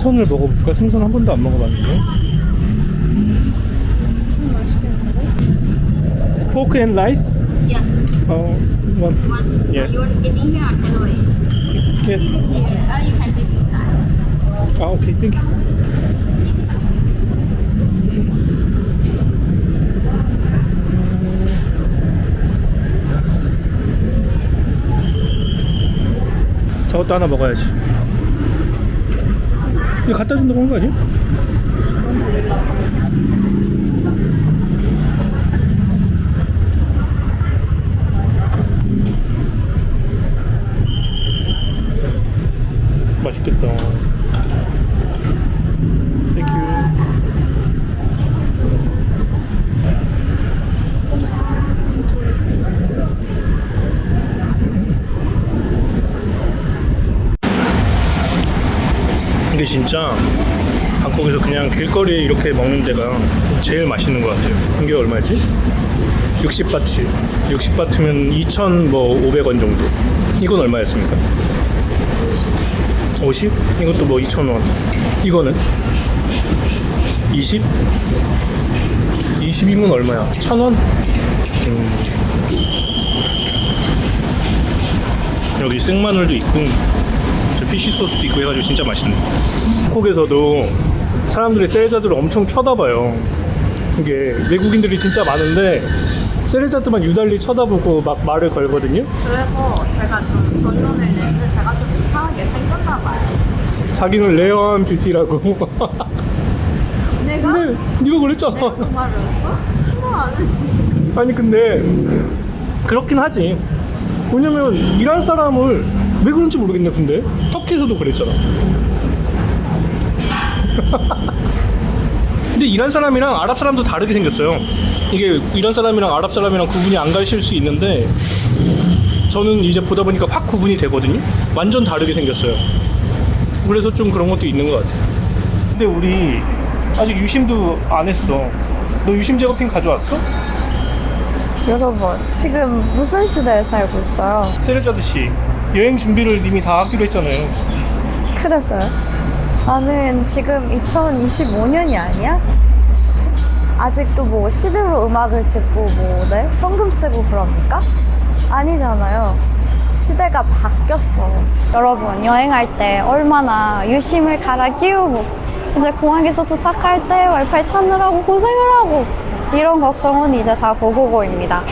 생선을 먹어볼까? 생선 한 번도 안 먹어봤는데. Pork and rice? Yeah. 어, one. One. Yes. You want eating here or take away? Yes. Yeah. Uh, you can sit inside. 아, 오케이, 땡큐. 저것도 하나 먹어야지. 갖다 준다고 한 거 아니야? 맛있겠다. 땡큐. 이게 진짜 방콕에서 그냥 길거리에 이렇게 먹는 데가 제일 맛있는 것 같아요. 이게 얼마지? 60바트. 60바트면 2,500원 정도. 이건 얼마였습니까? 50? 이것도 뭐 2,000원. 이거는? 20? 20이면 얼마야? 1,000원? 음. 여기 생마늘도 있고, 저 피쉬 소스도 있고 해가지고 진짜 맛있네. 한국에서도 사람들이 세레자들을 엄청 쳐다봐요. 이게 외국인들이 진짜 많은데, 세레자드만 유달리 쳐다보고 막 말을 걸거든요. 그래서 제가 좀 결론을 내는데 제가 좀 이상하게 생겼나 봐요. 자기는 레어한 뷰티라고. 내가 근데 네가 그랬잖아. 내가 그 말을 했어? 했는데. 아니 근데 그렇긴 하지. 왜냐면 이란 사람을 왜 그런지 모르겠네. 근데 터키에서도 그랬잖아. 근데 이란 사람이랑 아랍 사람도 다르게 생겼어요. 이게 이란 사람이랑 아랍 사람이랑 구분이 안 가실 수 있는데 저는 이제 보다 보니까 확 구분이 되거든요. 완전 다르게 생겼어요. 그래서 좀 그런 것도 있는 것 같아요. 근데 우리 아직 유심도 안 했어. 너 유심 제거핀 가져왔어? 여러분 지금 무슨 시대에 살고 있어요? 세레자드 씨 여행 준비를 이미 다 하기로 했잖아요. 그래서요? 나는 지금 2025년이 아니야? 아직도 뭐 CD로 음악을 듣고 뭐 네? 현금 쓰고 그럽니까? 아니잖아요. 시대가 바뀌었어. 여러분 여행할 때 얼마나 유심을 갈아 끼우고 이제 공항에서 도착할 때 와이파이 찾느라고 고생을 하고 이런 걱정은 이제 다 고고고입니다.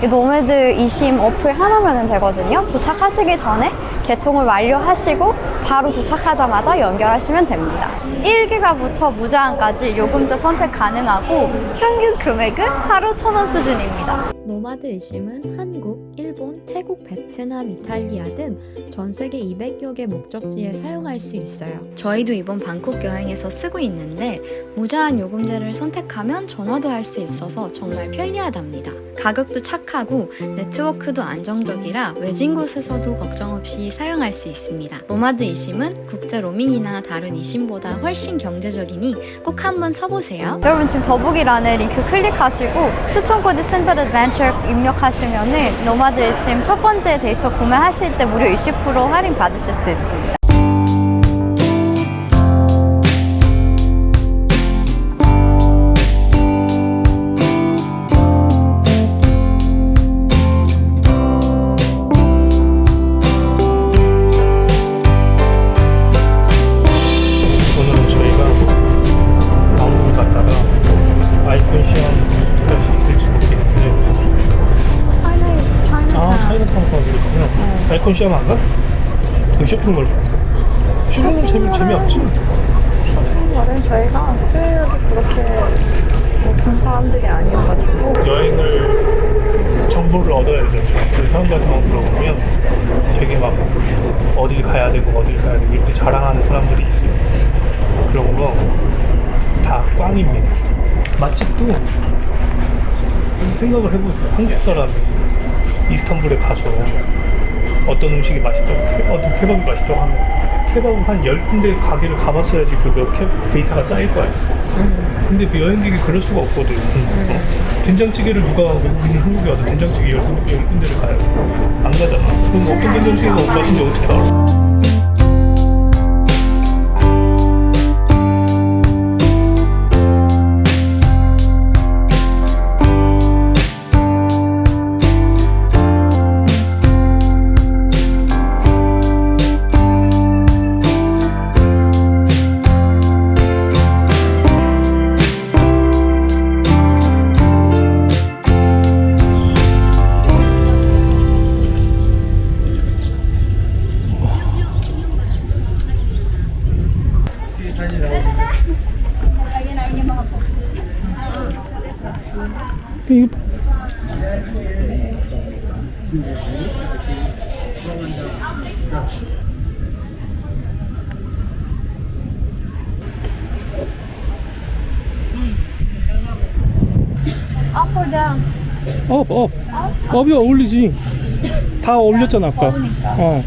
이 노매드 이심 어플 하나면 되거든요. 도착하시기 전에 개통을 완료하시고 바로 도착하자마자 연결하시면 됩니다. 1기가부터 무제한까지 요금제 선택 가능하고 평균 금액은 하루 1,000원 수준입니다. 노마드 일심은 한국, 일본, 태국, 베트남, 이탈리아 등 전 세계 200여 개 목적지에 사용할 수 있어요. 저희도 이번 방콕 여행에서 쓰고 있는데 무제한 요금제를 선택하면 전화도 할 수 있어서 정말 편리하답니다. 가격도 착하고 네트워크도 안정적이라 외진 곳에서도 걱정 없이 사용할 수 있습니다. 노마드 이심은 국제 로밍이나 다른 이심보다 훨씬 경제적이니 꼭 한번 써보세요. 여러분 지금 더보기란에 링크 클릭하시고 추천 코드 샌들 어드벤처 입력하시면은 노마드 일심 첫 번째 데이터 구매하실 때 무료 20% 할인 받으실 수 있습니다. 아이폰 시험 안 가? 그 쇼핑몰. 쇼핑몰 재미, 재미없지? 쇼핑몰은 저희가 수요일이 그렇게 높은 사람들이 아니어가지고 여행을 정보를 얻어야 되잖아요 그 사람들한테만 물어보면 되게 막 어딜 가야 되고 어딜 가야 되고 이렇게 자랑하는 사람들이 있어요. 그런 거다 꽝입니다. 맛집도 생각을 해보세요. 한국 사람이 이스탄불에 가서 어떤 음식이 맛있다고 케- 어떤 케밥이 맛있다고 하면 케밥을 한 10군데 가게를 가봤어야지 그거 케, 데이터가 쌓일 거 아니야. 근데 그 여행객이 그럴 수가 없거든. 어? 된장찌개를 누가 외국인이 한국에 와서 된장찌개 10군데를 가요. 안 가잖아. 그럼 어떤 된장찌개가 맛있는지 어떻게 알아 업 or down? 업, 업. 업이 어울리지. 다 올렸잖아, 아까. 어.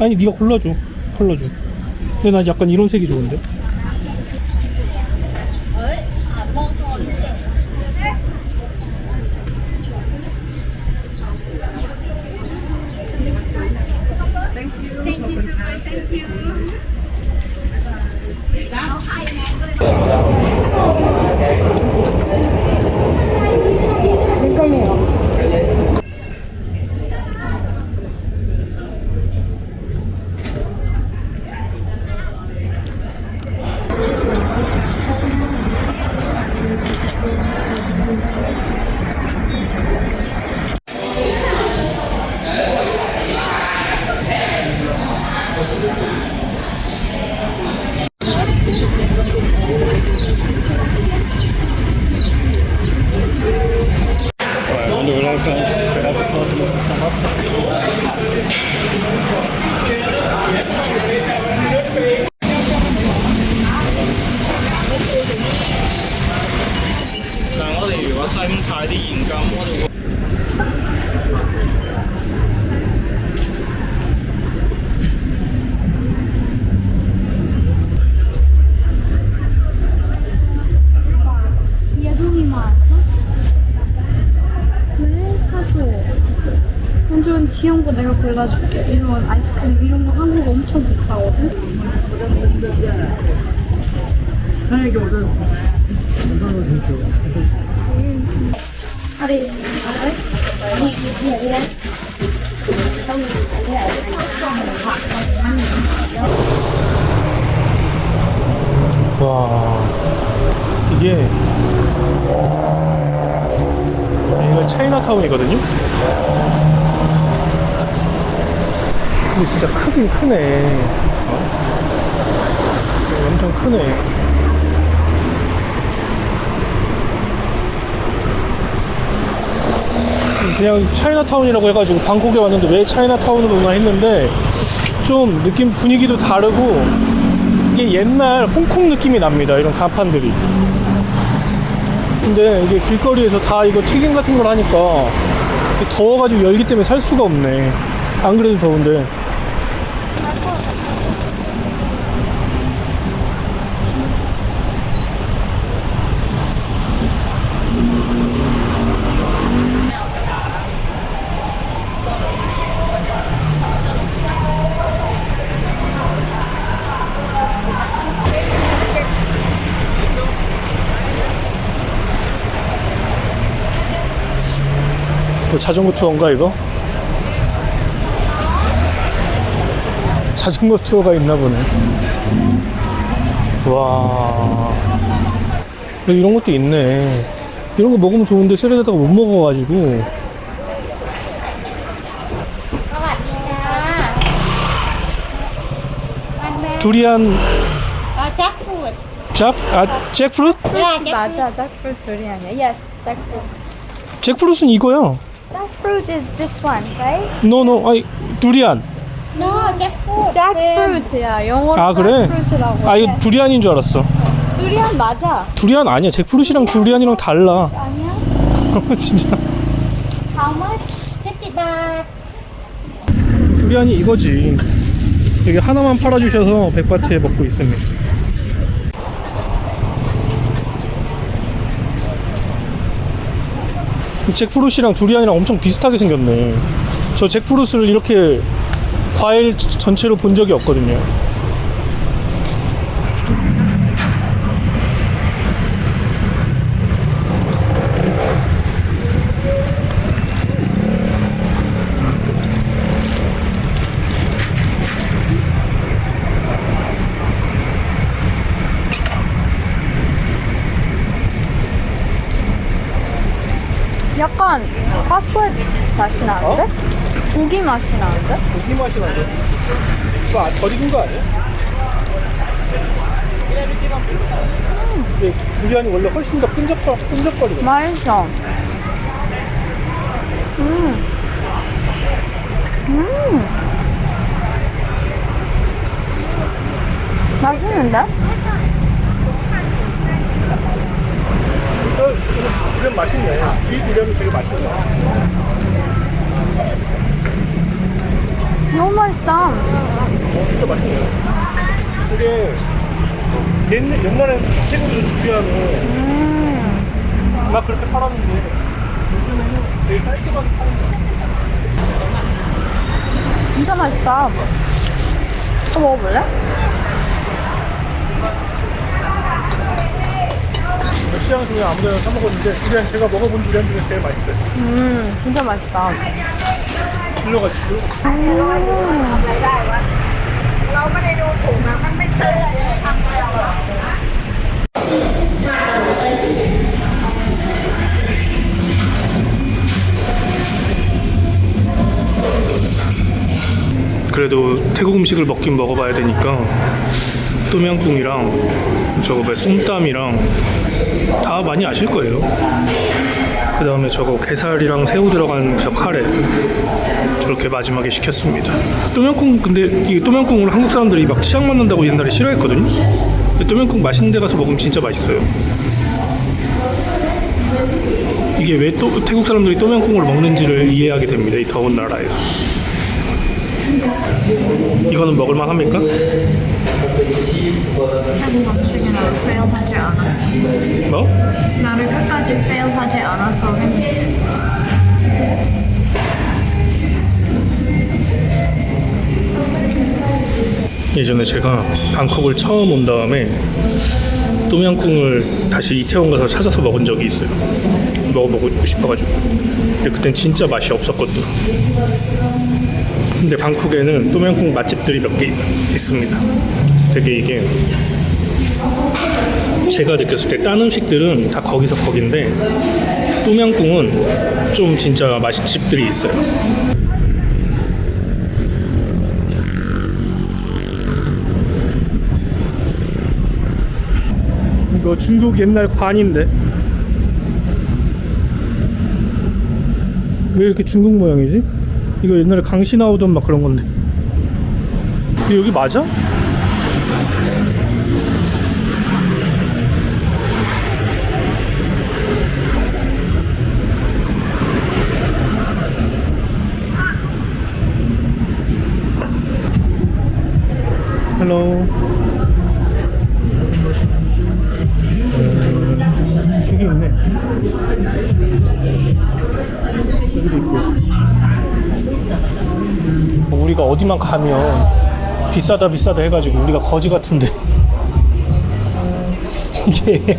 아니, 네가 골라줘. 골라줘. 근데 난 약간 이런 색이 좋은데. 오늘 但好的我哋如果身贷啲现金我哋会 귀여운 거 내가 골라줄게. 이런 아이스크림 이런 거 한국 엄청 비싸거든. 와 이게 이거 차이나타운이거든요. 근데 진짜 크긴 크네. 어? 엄청 크네. 그냥 차이나타운이라고 해가지고 방콕에 왔는데 왜 차이나타운으로 오나 했는데 좀 느낌 분위기도 다르고 이게 옛날 홍콩 느낌이 납니다. 이런 간판들이. 근데 이게 길거리에서 다 이거 튀김 같은 걸 하니까 더워가지고 열기 때문에 살 수가 없네. 안 그래도 더운데. 이거 자전거 투어인가 이거? 자전거 투어가 있나 보네. 와. 이런 것도 있네. 이런 거 먹으면 좋은데 세레다가 못 먹어가지고. 두리안. 아, 잭프루트. 잭? 아, 잭프루트? 예, 맞아. 잭프루트 두리안이야. 예스, 잭프루트. 잭프루트는 이거야. Jackfruit is this one, right? No, no. 아니 두리안. No, jackfruit. 잭프루트야. 네. 영어로 아 그래? 잭프루트라고. 아 이거 네. 두리안인 줄 알았어. 두리안 맞아. 두리안 아니야. 잭프루트랑 두리안이랑 달라. 아니야? 진짜. How much? 50바. 두리안이 이거지. 여기 하나만 팔아주셔서 백바트에 먹고 있습니다. 잭프루트랑 두리안이랑 엄청 비슷하게 생겼네. 저 잭프루트를 이렇게 과일 전체로 본 적이 없거든요. 약간 파스웨트 맛이 나는데? 고기 맛이 나는데? 고기 맛이 나네. 이거 아, 덜 익은 거 아니야? 근데 두리안이 원래 훨씬 더 끈적거, 끈적거리거든. 맛있어. 맛있는데? 어, 두리안 맛있네. 이 두리안이 되게 맛있네. 너무 맛있다. 진짜 맛있네. 이게 옛, 옛날에 태국에서 두리안은 막 그렇게 팔았는데 요즘에는 되게 깔끔하게 파는 거 진짜 맛있다. 또 먹어볼래? 시장에서 그냥 아무데나 사 먹었는데 두리안 제가 먹어본 두리안 중에 제일 맛있어요. 음, 진짜 맛있다. 질려가지고. 그래도 태국 음식을 먹긴 먹어봐야 되니까 또미앙꿍이랑 저거 뭐 쏨땀이랑 다 많이 아실 거예요. 그 다음에 저거 게살이랑 새우 들어간 저 카레 저렇게 마지막에 시켰습니다. 또명꿍 근데 이 또명꿍을 한국 사람들이 막 치약 맞는다고 옛날에 싫어했거든요. 근데 또명꿍 맛있는 데 가서 먹으면 진짜 맛있어요. 이게 왜 또 태국 사람들이 또명꿍을 먹는지를 이해하게 됩니다. 이 더운 나라에서. 이거는 먹을만 합니까? 태국 음식이 나를 페일하지 않았어. 뭐? 나를 끝까지 페일하지 않아서 행복해. 예전에 제가 방콕을 처음 온 다음에 또미앙꿍을 다시 이태원 가서 찾아서 먹은 적이 있어요. 먹어보고 싶어가지고. 근데 그땐 진짜 맛이 없었거든요. 근데 방콕에는 또미앙꿍 맛집들이 몇 개 있습니다. 되게 이게 제가 느꼈을 때 딴 음식들은 다 거기서 거긴데 또미앙꿍은 좀 진짜 맛집들이 있어요. 이거 중국 옛날 관인데 왜 이렇게 중국 모양이지? 이거 옛날에 강시 나오던 막 그런 건데 근데 여기 맞아? 어디만 가면 비싸다 비싸다 해가지고 우리가 거지 같은데 이게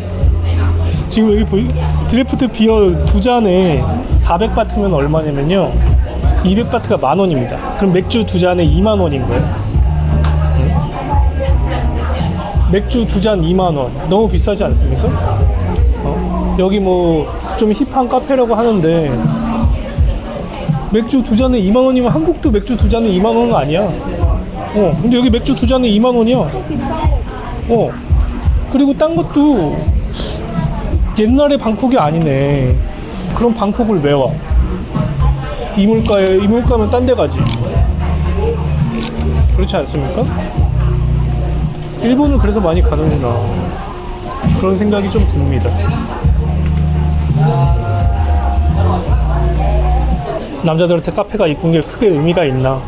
지금 여기 보이 드래프트 비어 두 잔에 400바트면 얼마냐면요 200바트가 만 원입니다 그럼 맥주 두 잔에 2만 원인 거예요 응? 맥주 두 잔 2만 원 너무 비싸지 않습니까? 어? 여기 뭐 좀 힙한 카페라고 하는데 맥주 두 잔에 2만 원이면 한국도 맥주 두 잔에 2만 원은 아니야. 어, 근데 여기 맥주 두 잔에 2만 원이야. 어. 그리고 딴 것도 옛날에 방콕이 아니네. 그럼 방콕을 왜 와? 이 물가에 이 물가면 딴 데 가지. 그렇지 않습니까? 일본을 그래서 많이 가는구나. 그런 생각이 좀 듭니다. 남자들한테 카페가 이쁜 게 크게 의미가 있나?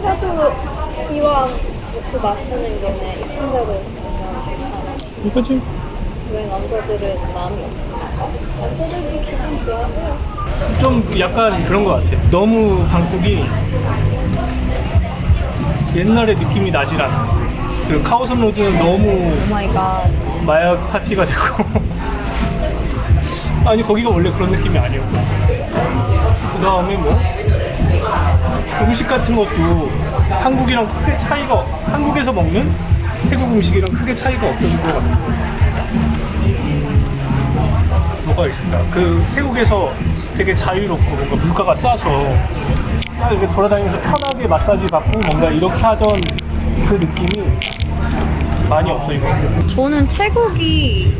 그래도 이왕 먹고 마시는 김에 이쁜 데로 가면 좋잖아. 이거지? 왜 남자들은 마음이 없습니까? 남자들도 기분 좋아해요. 좀 약간 그런 것 같아. 너무 방콕이 옛날의 느낌이 나질 않아. 그 카오선 로드는 너무 오 마이 갓. 마약 파티가 되고. 아니, 거기가 원래 그런 느낌이 아니었고. 그 다음에 뭐, 음식 같은 것도 한국이랑 크게 차이가, 없- 한국에서 먹는 태국 음식이랑 크게 차이가 없어진 것 같아요. 뭐가 있을까? 그 태국에서 되게 자유롭고 뭔가 물가가 싸서 딱 이렇게 돌아다니면서 편하게 마사지 받고 뭔가 이렇게 하던 그 느낌이 많이 없어진 것 같아요. 저는 태국이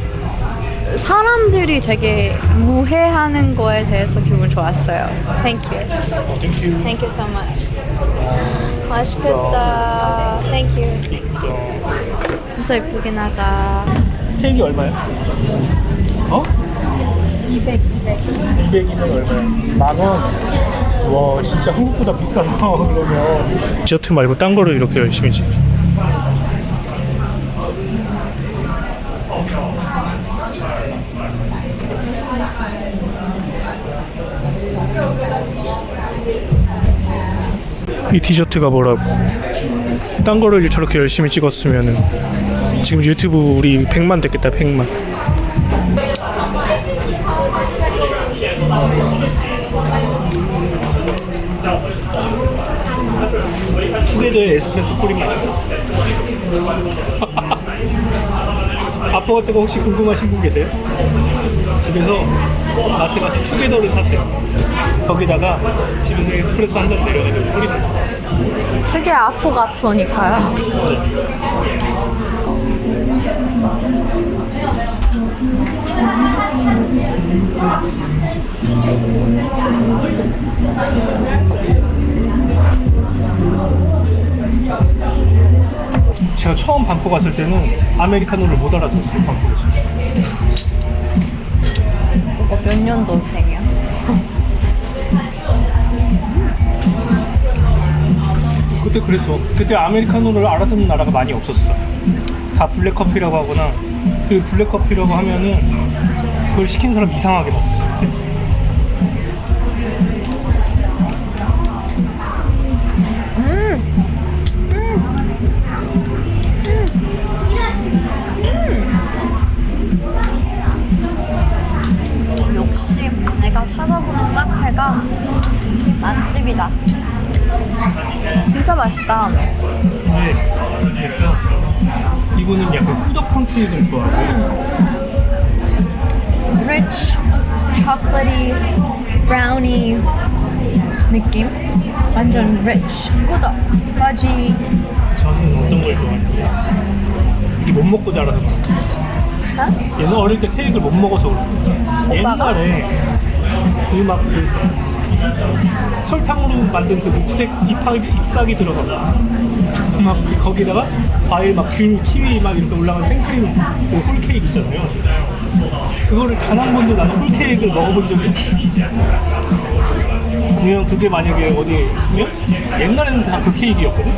사람들이 되게 무해하는 거에 대해서 기분 좋았어요. Thank you. 어, 땡큐. Thank you so much. 맛있겠다. Thank you. 진짜 예쁘긴 하다. 케이크 얼마야? 어? 200, 200. 200이면 얼마야? 만 원. 와 진짜 한국보다 비싸다 그러면. 디저트 말고 딴 거를 이렇게 열심히 지. 이 디저트가 뭐라고? 딴 거를 저렇게 열심히 찍었으면은 지금 유튜브 우리 100만 됐겠다 100만. 투게더의 에스프레소 콜이 마시고 아포 같은 거 혹시 궁금하신 분 계세요? 집에서 마트 가서 투게더를 사세요 거기다가 집에서 에스프레소 한 잔 내려가지고 뿌리는 거. 그게 아포 같으니까요. 제가 처음 방콕 갔을 때는 아메리카노를 못 알아들었어요 방콕에서. 몇 년도생 그때 그랬어. 그때 아메리카노를 알아듣는 나라가 많이 없었어. 다 블랙커피라고 하거나 그 블랙커피라고 하면은 그걸 시킨 사람 이상하게 봤었어 맛있다. 네, 약간 이거는 약간 꾸덕한 케이크를 좋아하고 rich, chocolatey, brownie 느낌. 완전 rich, 꾸덕, fudgy. 저는 어떤 걸 좋아하냐면 이게 못 먹고 자라서 그런가? 어? 얘는 어릴 때 케이크를 못 먹어서 그런가? 옛날에 그막그 설탕으로 만든 그 녹색 잎학, 잎사귀 들어가고 막 거기다가 과일 막 귤, 키위 막 이렇게 올라간 생크림 그 홀케이크 있잖아요 그거를 단 한 번도 나는 홀케이크를 먹어본 적이 없어 그냥 그게 만약에 어디에 있으면 옛날에는 다 그 케이크였거든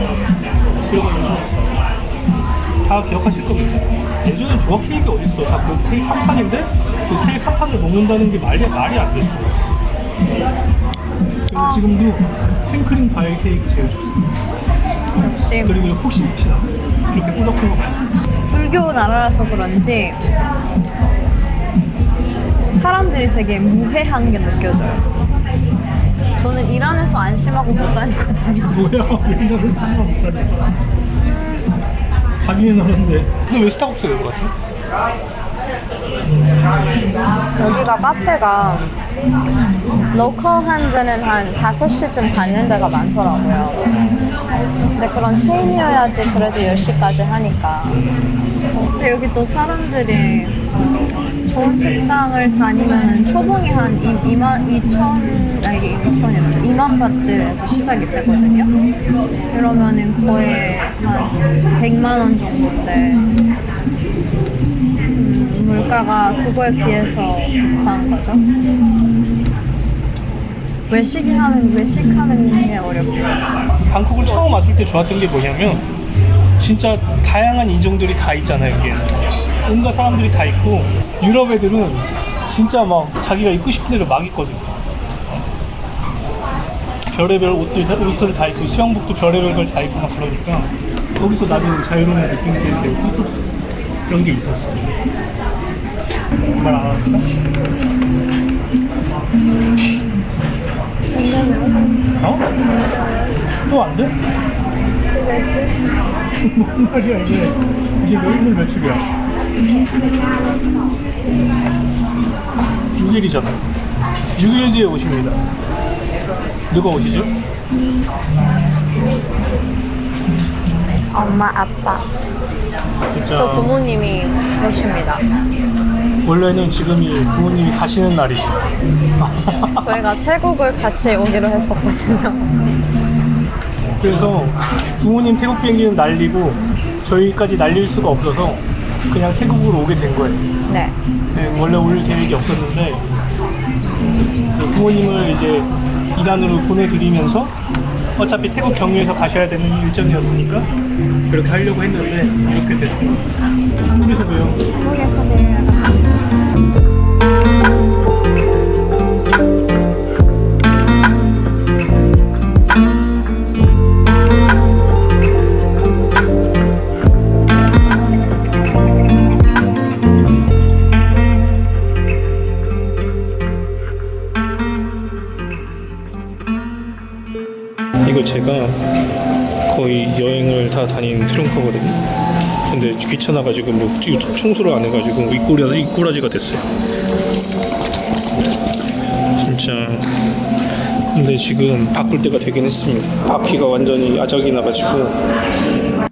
그래가지고 다 기억하실 겁니다. 예전엔 조각 케이크 어딨어? 다그 케이크 한 판인데 그 케이크 한 판을 먹는다는 게 말이 말이 안 됐어. 그래서 지금도 생크림 과일 케이크 제일 좋습니다. 역시 그리고 푹신푹신하고 그렇게 꾸덕한 거 많이. 불교 나라라서 그런지 사람들이 되게 무해한 게 느껴져요. 저는 이란에서 안심하고 못 다니거든요. 뭐야? 사람 못하니까. 자기네 나라인데. 너왜 스타벅스 왜 갔어? 여기가 카페가 로컬한 데는 한 5시쯤 닫는 데가 많더라고요. 근데 그런 체인이어야지 그래도 10시까지 하니까. 근데 여기 또 사람들이 좋은 직장을 다니면 초봉이 한 2 만, 2천, 아니 2천이 2만 바트에서 시작이 되거든요. 그러면은 거의 한 100만 원 정도인데 음, 물가가 그거에 비해서 비싼 거죠. 외식하는 외식하는 게 어렵겠지. 방콕을 처음 왔을 때 좋았던 게 뭐냐면 진짜 다양한 인종들이 다 있잖아요 여기에 온갖 사람들이 다 있고 유럽 애들은 진짜 막 자기가 입고 싶은 대로 막 입거든 별의별 옷들, 다- 옷을 다 입고 수영복도 별의별 걸 다 입고 막 그러니까 거기서 나도 자유로운 느낌이 되게 컸었어 그런 게 있었어 말안 하니까 어? 또 안 돼? 뭔 말이야 이게 이게 오늘 며칠이야 6일이잖아 6일 뒤에 오십니다 누가 오시죠? 엄마, 아빠. 진짜 저 부모님이 오십니다. 원래는 지금이 부모님이 가시는 날이죠. 저희가 태국을 같이 오기로 했었거든요. 그래서 부모님 태국 비행기는 날리고 저희까지 날릴 수가 없어서 그냥 태국으로 오게 된 거예요. 네. 네, 원래 올 계획이 없었는데 그 부모님을 이제 이란으로 보내드리면서 어차피 태국 경유해서 가셔야 되는 일정이었으니까 그렇게 하려고 했는데 이렇게 됐습니다. 한국에서 봬요. 귀찮아가지고 뭐 청소를 안 해가지고 이꼬라지 이꼬라지가 됐어요. 진짜. 근데 지금 바꿀 때가 되긴 했습니다. 바퀴가 완전히 아작이 나가지고